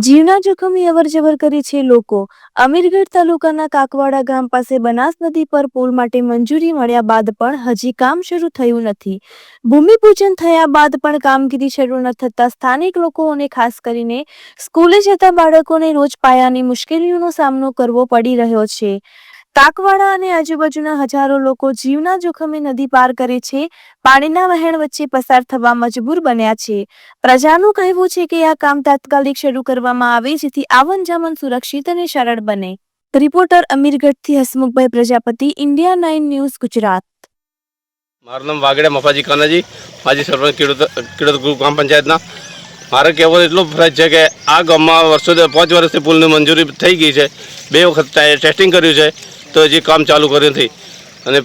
જીવના જોખમી અવરજવર કરે છે લોકો. અમીરગઢ તાલુકાના કાકવાડા ગામ પાસે બનાસ નદી પર પુલ માટે મંજૂરી મળ્યા બાદ પણ હજી કામ શરૂ થયું નથી. ભૂમિપૂજન થયા બાદ પણ કામગીરી શરૂ ન થતાં સ્થાનિક લોકો અને ખાસ કરીને સ્કૂલે જતા બાળકોને રોજ પાયાની મુશ્કેલીઓનો સામનો કરવો પડી રહ્યો છે. કાકવાડા અને આજુબાજુના હજારો લોકો જીવના જોખમે નદી પાર કરે છે. પાણીના વહેણ વચ્ચે પસાર થવા મજબૂર બન્યા છે. પ્રજાનું કહેવું છે કે આ કામ તાત્કાલિક શરૂ કરવામાં આવે જેથી આવન જાવન સુરક્ષિત અને સરળ બને. Reporter અમીરગઢથી Hasmukhbhai Prajapati, India nine news, Gujarat. મારું નામ વાગડે મફાજી કાનાજી માજી સરપંચ ખેડૂત ખેડૂત ગ્રુપ ગ્રામ પંચાયતના. મારે કહેવો એટલું ફરજ છે કે આ ગામમાં વર્ષોથી પાંચ વર્ષથી પુલની મંજૂરી થઈ ગઈ છે. બે વખત ટેસ્ટિંગ કર્યું છે. તો હજી કામ ચાલુ કર્યું નથી. અને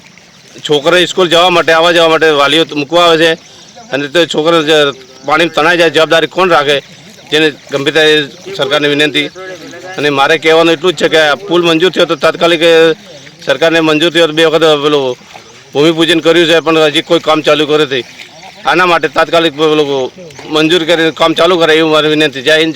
છોકરા સ્કૂલ જવા માટે, આવવા જવા માટે વાલીઓ મૂકવા આવે છે. અને તે છોકરા પાણી તણાઈ જાય, જવાબદારી કોણ રાખે? જેને ગંભીરતા સરકારને વિનંતી. અને મારે કહેવાનું એટલું જ છે કે પુલ મંજૂર થયો તો તાત્કાલિક સરકારને મંજૂર થયો તો બે વખત પેલું ભૂમિપૂજન કર્યું છે, પણ હજી કોઈ કામ ચાલુ કર્યું નથી. આના માટે તાત્કાલિક લોકો મંજૂર કરીને કામ ચાલુ કરે એવું મારી વિનંતી. જય હિન્દ